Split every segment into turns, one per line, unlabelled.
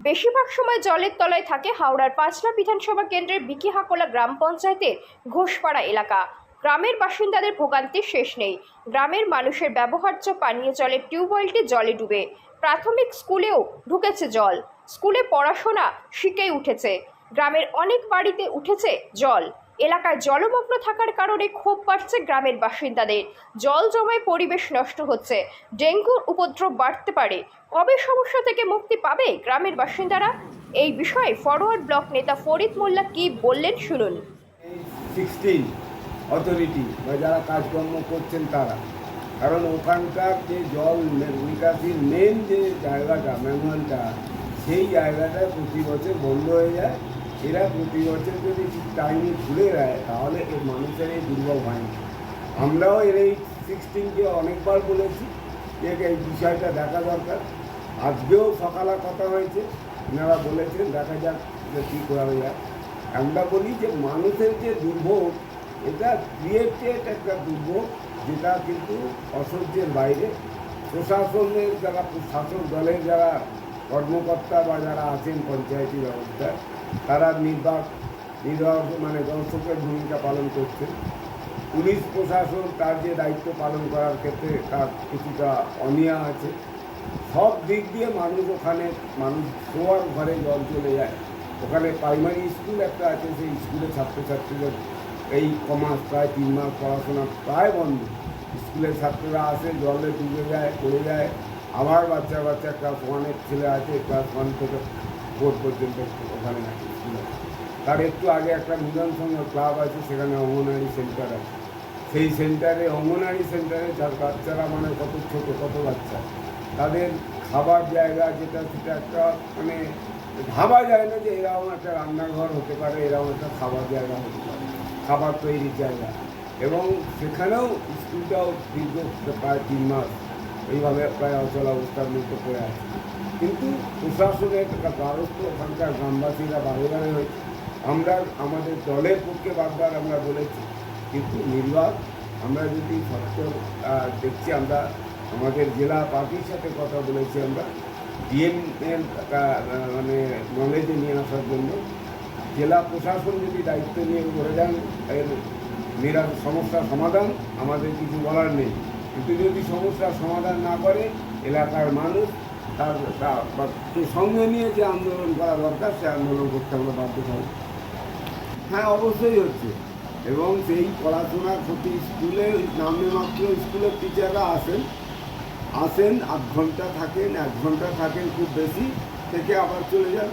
বেশিরভাগ সময় জলের তলায় থাকে হাওড়ার পাঁচলা বিধানসভা কেন্দ্রের বিকিহাকোলা গ্রাম পঞ্চায়েতের ঘোষপাড়া এলাকা। গ্রামের বাসিন্দাদের ভোগান্তি শেষ নেই। গ্রামের মানুষের ব্যবহার্য পানীয় জলের টিউবওয়েলটি জলে ডুবে। প্রাথমিক স্কুলেও ঢুকেছে জল। স্কুলে পড়াশোনা শিখেই উঠেছে। গ্রামের অনেক বাড়িতে উঠেছে জল। এলাকায় জলমগ্ন থাকার কারণে ক্ষোভ বাড়ছে গ্রামের বাসিন্দাদের। জল জমায় পরিবেশ নষ্ট হচ্ছে। ডেঙ্গুর উপদ্রব বাড়তে পারে। কবে সমস্যা থেকে মুক্তি পাবে গ্রামের বাসিন্দারা? এই বিষয়ে ফরওয়ার্ড ব্লক নেতা ফরিদ মোল্লা কি বললেন শুনুন।
অথরিটি বা যারা কাজকর্ম করছেন তারা। কারণ ওখানকার যে জল নিকাশির মেন যে জায়গাটা ম্যানুয়ালটা সেই জায়গাটা প্রতি বছর বন্ধ হয়ে যায়। এরা প্রতি বছর যদি ঠিক টাইমে খুলে দেয় তাহলে এই মানুষের এই দুর্ভোগ হয়। না আমরাও এর এই সিক্সটিনকে অনেকবার বলেছি যে এই বিষয়টা দেখা দরকার। আজকেও সকালে কথা হয়েছে, ওনারা বলেছেন, দেখা যাক যে কী করা যায়। আমরা বলি যে মানুষের যে দুর্ভোগ, এটা ক্রিয়েটেড একটা দুর্ভোগ, যেটা কিন্তু অসহ্যের বাইরে। প্রশাসনের যারা শাসক দলের যারা কর্মকর্তা বা যারা আছেন পঞ্চায়েতি ব্যবস্থায় তারা নির্বাক নির্বাহ মানে দর্শকের ভূমিকা পালন করছেন। পুলিশ প্রশাসন তার যে দায়িত্ব পালন করার ক্ষেত্রে তার কিছুটা অনিয়া আছে। সব দিক দিয়ে মানুষ ওখানে, মানুষ শোয়ার ঘরে জল চলে যায়। ওখানে প্রাইমারি স্কুল একটা আছে, সেই স্কুলে ছাত্রছাত্রীদের এই কমাস প্রায় তিন মাস পড়াশোনা প্রায় বন্ধ। স্কুলের ছাত্ররা আসে, জলে ডুবে যায়, পড়ে যায়। আবার বাচ্চা বাচ্চা ক্লাস ওয়ানের ছেলে আছে ক্লাস ওয়ান থেকে ফোর পর্যন্ত ওখানে আছে স্কুলে তার একটু আগে একটা মিলন সংঘ ক্লাব আছে, সেখানে অঙ্গনারী সেন্টার আছে। সেই সেন্টারে অঙ্গনারী সেন্টারে যার বাচ্চারা মানে কত ছোট, কত বাচ্চা। তাদের খাবার জায়গা যেটা, সেটা একটা মানে ভাবা যায় না যে এরকম একটা রান্নাঘর হতে পারে, এরকম একটা খাবার জায়গা হতে পারে, খাবার তৈরির জায়গা। এবং সেখানেও স্কুলটাও দীর্ঘ প্রায় তিন মাস। এইভাবে প্রায় অচল অবস্থার মধ্যে পড়ে আছে। কিন্তু প্রশাসনের একটা দ্বারস্থ ওখানকার গ্রামবাসীরা বারে বারে হয়েছে। আমরা আমাদের দলের পক্ষে বারবার আমরা বলেছি, কিন্তু নির্বাক, আমরা যদি সত্য দেখছি আমরা, আমাদের জেলা পার্টির সাথে কথা বলেছি আমরা, ডিএম এর মানে নলেজে নিয়ে আসার জন্য, জেলা প্রশাসন যদি দায়িত্ব নিয়ে করে যান, এর নিরা সমস্যার সমাধান আমাদের কিছু বলার নেই। কিন্তু যদি সমস্যার সমাধান না করে এলাকার মানুষ তার সঙ্গে নিয়ে যে আন্দোলন করা দরকার, সে আন্দোলন করতে আমরা বাধ্য হব। হ্যাঁ অবশ্যই হচ্ছে। এবং সেই পড়াশোনার প্রতি স্কুলে, নামে মাত্র স্কুলের টিচাররা আসেন। আসেন, আধ ঘণ্টা থাকেন, এক ঘণ্টা থাকেন খুব বেশি, থেকে আবার চলে যান।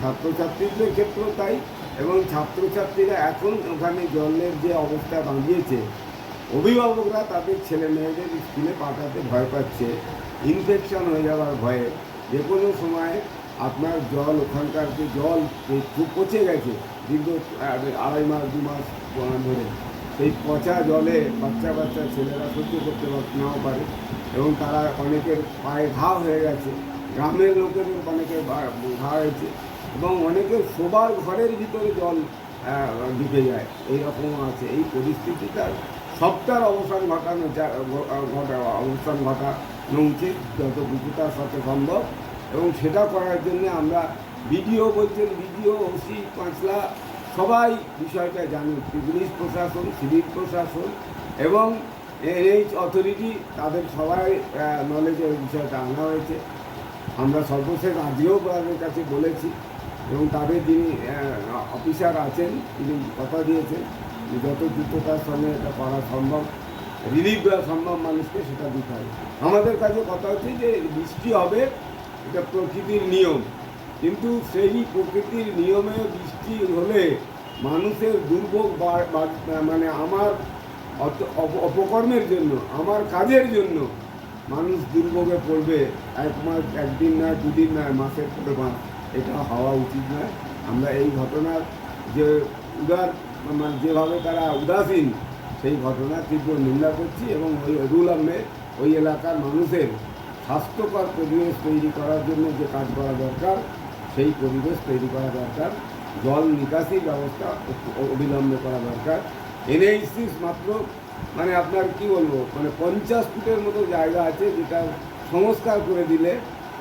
ছাত্রছাত্রীদের ক্ষেত্রেও তাই। এবং ছাত্রছাত্রীরা এখন ওখানে জলের যে অবস্থা দাঁড়িয়েছে অভিভাবকরা তাদের ছেলে মেয়েদের স্কুলে পাঠাতে ভয় পাচ্ছে ইনফেকশন হয়ে যাওয়ার ভয়ে। যে কোনো সময় আপনার জল, ওখানকার যে জল খুব পচে গেছে, দীর্ঘ আড়াই মাস, দু মাস ধরে। সেই পচা জলে বাচ্চা বাচ্চা ছেলেরা সহ্য করতে নাও পারে। এবং তারা অনেকের পায়ে ঘা হয়ে গেছে। গ্রামের লোকেদের অনেকের ঘা হয়েছে। এবং অনেকের শোবার ঘরের ভিতরে জল ঢুকে যায়। এইরকম আছে। এই পরিস্থিতিটার সবটার অবসান ঘটানো ঘটা, অবসান ঘটানো উচিত যত দ্রুততার সাথে সম্ভব। এবং সেটা করার জন্য আমরা বিডিও বলছেন, বিডিও, ওসি পাঁচলা সবাই বিষয়টা জানে পুলিশ প্রশাসন, সিভিল প্রশাসন এবং এনএইচ অথরিটি, তাদের সবাই নলেজে ওই বিষয়টা আনা হয়েছে। আমরা সর্বশেষ আজকেও তাদের কাছে বলেছি এবং তাদের যিনি অফিসার আছেন, তিনি কথা দিয়েছেন। যত দ্রুততার সঙ্গে এটা করা সম্ভব রিলিফ দেওয়া সম্ভব মানুষকে, সেটা দিতে হবে। আমাদের কাছে কথা হচ্ছে যে বৃষ্টি হবে, এটা প্রকৃতির নিয়ম। কিন্তু সেই প্রকৃতির নিয়মে বৃষ্টি হলে মানুষের দুর্ভোগ মানে আমার অপকর্মের জন্য, আমার কাজের জন্য মানুষ দুর্ভোগে পড়বে। এক মাস, একদিন নয়, দুদিন নয়, মাসের পরে মাস। এটা হওয়া উচিত নয়। আমরা এই ঘটনার যে উদার মানে যেভাবে তারা উদাসীন, সেই ঘটনার তীব্র নিন্দা করছি এবং ওই রুল আমে ওই এলাকার মানুষের স্বাস্থ্যকর পরিবেশ তৈরি করার জন্য যে কাজ করা দরকার, সেই পরিবেশ তৈরি করা দরকার, জল নিকাশি ব্যবস্থা অবিলম্বে করা দরকার। এনএইচসিস মাত্র মানে আপনার কি বলব মানে পঞ্চাশ ফুটের মতো জায়গা আছে যেটা সংস্কার করে দিলে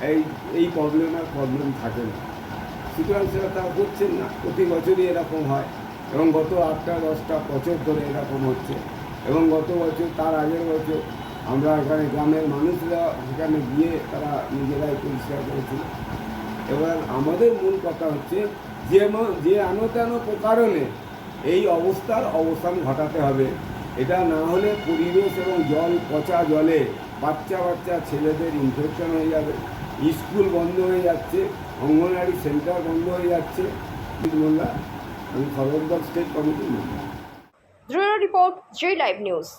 এই এই প্রবলেম আর প্রবলেম থাকে না। সুতরাং সেটা তারা করছেন না, প্রতি বছরই এরকম হয়। এবং গত আটটা, দশটা, বছর ধরে এরকম হচ্ছে। এবং গত বছর, তার আগের বছর আমরা এখানে গ্রামের মানুষরা সেখানে গিয়ে তারা নিজেরাই পরিষ্কার করেছিল। এবার আমাদের মূল কথা হচ্ছে, যে যে আনতান কারণে এই অবস্থার অবসান ঘটাতে হবে। এটা না হলে পরিবেশ এবং জল, পচা জলে বাচ্চা বাচ্চা, ছেলেদের ইনফেকশন হয়ে যাবে। স্কুল বন্ধ হয়ে যাচ্ছে, অঙ্গনওয়াড়ি সেন্টার বন্ধ হয়ে যাচ্ছে। In the state committee news
bureau report J live news